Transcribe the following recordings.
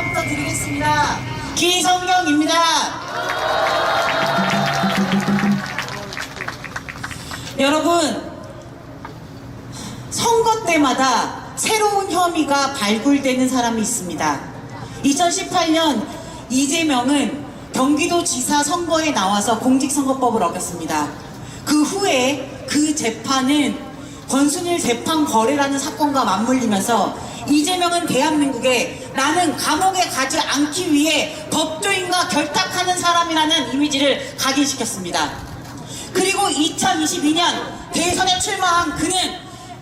인사부터 드리겠습니다. 기성경입니다. 여러분, 선거 때마다 새로운 혐의가 발굴되는 사람이 있습니다. 2018년 이재명은 경기도지사 선거에 나와서 공직선거법을 어겼습니다. 그 후에 그 재판은 권순일 재판 거래라는 사건과 맞물리면서 이재명은 대한민국에 나는 감옥에 가지 않기 위해 법조인과 결탁하는 사람이라는 이미지를 각인시켰습니다. 그리고 2022년 대선에 출마한 그는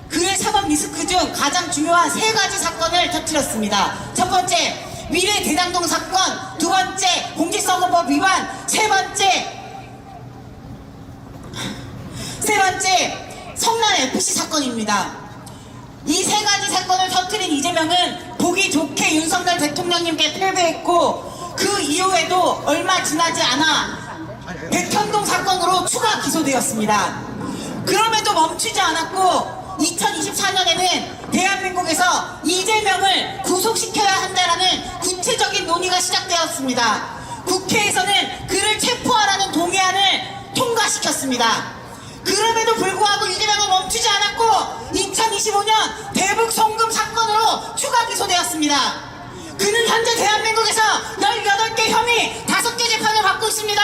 그의 사법 리스크 중 가장 중요한 세 가지 사건을 터뜨렸습니다. 첫 번째, 미래 대장동 사건, 두 번째, 공직선거법 위반, 세 번째, 세 번째, 성남 FC 사건입니다. 이 세 가지 사건을 터뜨린 이재명은 보기 좋게 윤석열 대통령님께 패배했고 그 이후에도 얼마 지나지 않아 백현동 사건으로 추가 기소되었습니다. 그럼에도 멈추지 않았고 2024년에는 대한민국에서 이재명을 구속시켜야 한다라는 구체적인 논의가 시작되었습니다. 국회에서는 그를 체포하라는 동의안을 통과시켰습니다. 그럼에도 불구하고 이재명은 멈추지 않았고 2025년 대북 송금 사건으로 추가 기소되었습니다. 그는 현재 대한민국에서 18개 혐의 5개 재판을 받고 있습니다.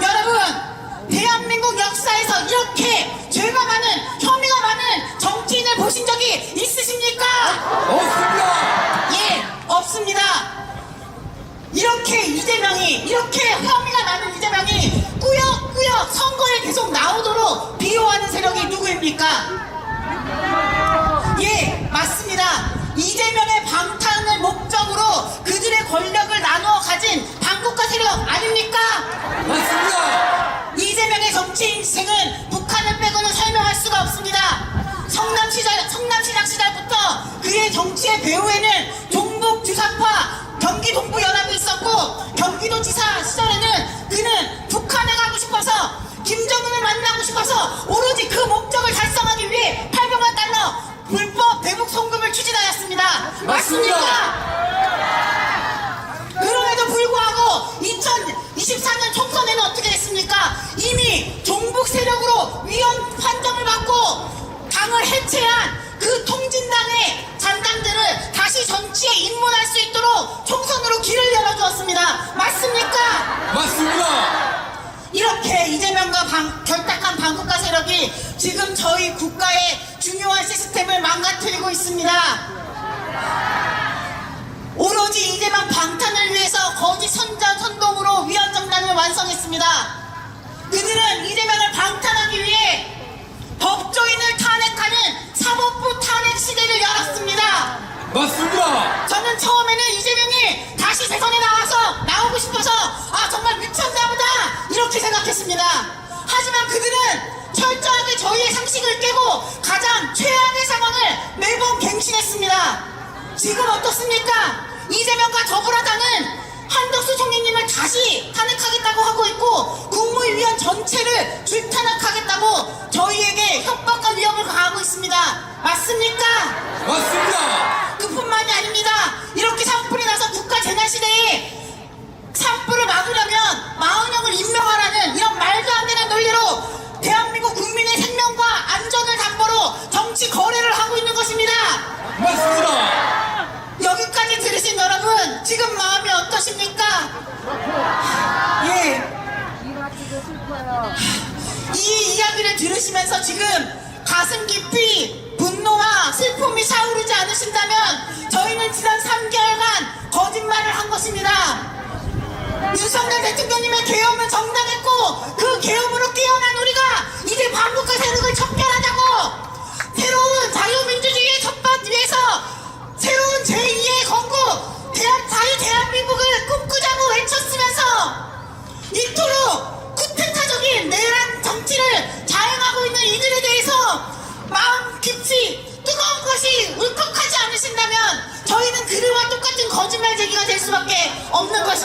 여러분, 대한민국 역사에서 이렇게 죄가 많은, 혐의가 많은 정치인을 보신 적이 있으십니까? 없습니다. 예, 없습니다. 이렇게 이재명이, 이렇게 혐의가 많은 이재명이 꾸역꾸역 선거에 계속 나오도록 비호하는 누구입니까? 예, 맞습니다. 이재명의 방탄을 목적으로 그들의 권력을 나누어 가진 반국가 세력 아닙니까? 맞습니다. 이재명의 정치 인생은 북한을 빼고는 설명할 수가 없습니다. 성남 시절, 성남시장 시절부터 그의 정치의 배후에는 종북 주사파 경기 동부 연합이 있었고 경기도지사 시절에는 그는 북한에 가고 싶어서 김정은을 만나고 싶어서 오로지 그 목적을 달성하기 위해 800만 달러 불법 대북 송금을 맞습니다. 그럼에도 불구하고 2024년 총선에는 어떻게 됐습니까? 이미 종북 세력으로 위헌 판정을 받고 당을 해체한 그 통진당의 잔당들을 다시 정치에 입문할 수 있도록 총선으로 길을 열어주었습니다. 맞습니까? 맞습니다. 이렇게 이재명과 방- 결탁한 반국가 세력이 지금 저희 국가의 중요한 시스템을 망가뜨리고 있습니다. 오로지 이재명 방탄을 위해서 거짓 선전 선동으로 위헌 정당을 완성했습니다. 그들은 이재명을 방탄하기 위해 법조인을 탄핵하는 사법부 탄핵 시대를 열었습니다. 맞습니다. 저는 처음에는 이재명이 다시 대선에 나와서 나오고 싶어서 아 정말 미쳤나 보다 이렇게 생각했습니다. 하지만 그들은 철저하게 저희의 상식을 깨고 가장 최악의 상황을 매번 갱신했습니다. 지금 어떻습니까? 이재명과 더불어당은 한덕수 총리님을 다시 탄핵하겠다고 하고 있고 국무위원 전체를 줄탄핵하겠다고 저희에게 협박과 위협을 가하고 있습니다. 맞습니까? 맞습니다. 그뿐만이 아닙니다. 이렇게 산불이 나서 국가 재난 시대에 산불을 막으려면 마흔형을 임명하라는 이런 말도 안 되는 논리로 대한민국 국민의 생명과 안전을 담보로 정치 거래를 하고 있는 것입니다. 맞습니다. 여기까지 들으신 여러분 지금 어떠십니까? 예. 이 이야기를 들으시면서 지금 가슴 깊이 분노와 슬픔이 차오르지 않으신다면 저희는 지난 3개월간 거짓말을 한 것입니다. 윤석열 대통령님의 계엄은 정당했고 그 계엄으로 깨어난 우리가 이제 반국가 세력을 척결하자고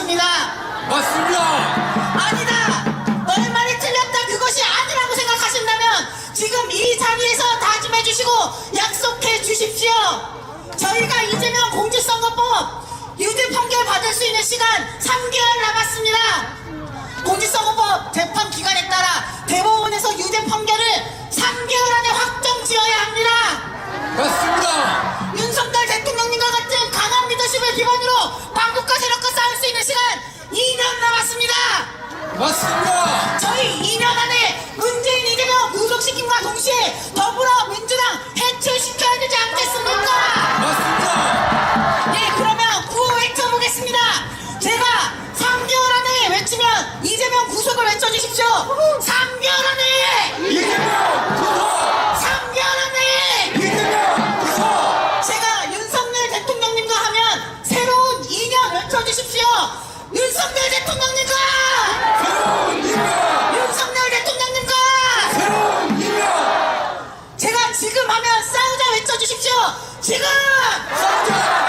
것입니다. 맞습니다. 아니다. 너의 말이 틀렸다. 그것이 아니라고 생각하신다면 지금 이 자리에서 다짐해 주시고 약속해 주십시오. 저희가 이재명 공직선거법 유죄 판결 받을 수 있는 시간 3개월 남았습니다. 공직선거법 재판 기간에 따라 대법원에서 유죄 판결을 3개월 안에 확정 지어야 합니다. 맞습니다. 윤석열 대통령님과 같은 강한 리더십을 기반으로 반국가 세력과 싸울 수 있는 시간 2년 남았습니다. 맞습니다. 저희 2년 안에 문재인 이재명 구속시킴과 동시에 더불어민주당 해체시켜야 되지 않겠습니까? 맞습니다. 네, 그러면 구호 외쳐보겠습니다. 제가 3개월 안에 외치면 이재명 구속을 외쳐주십시오. 3개월 안에! 이재명 지금!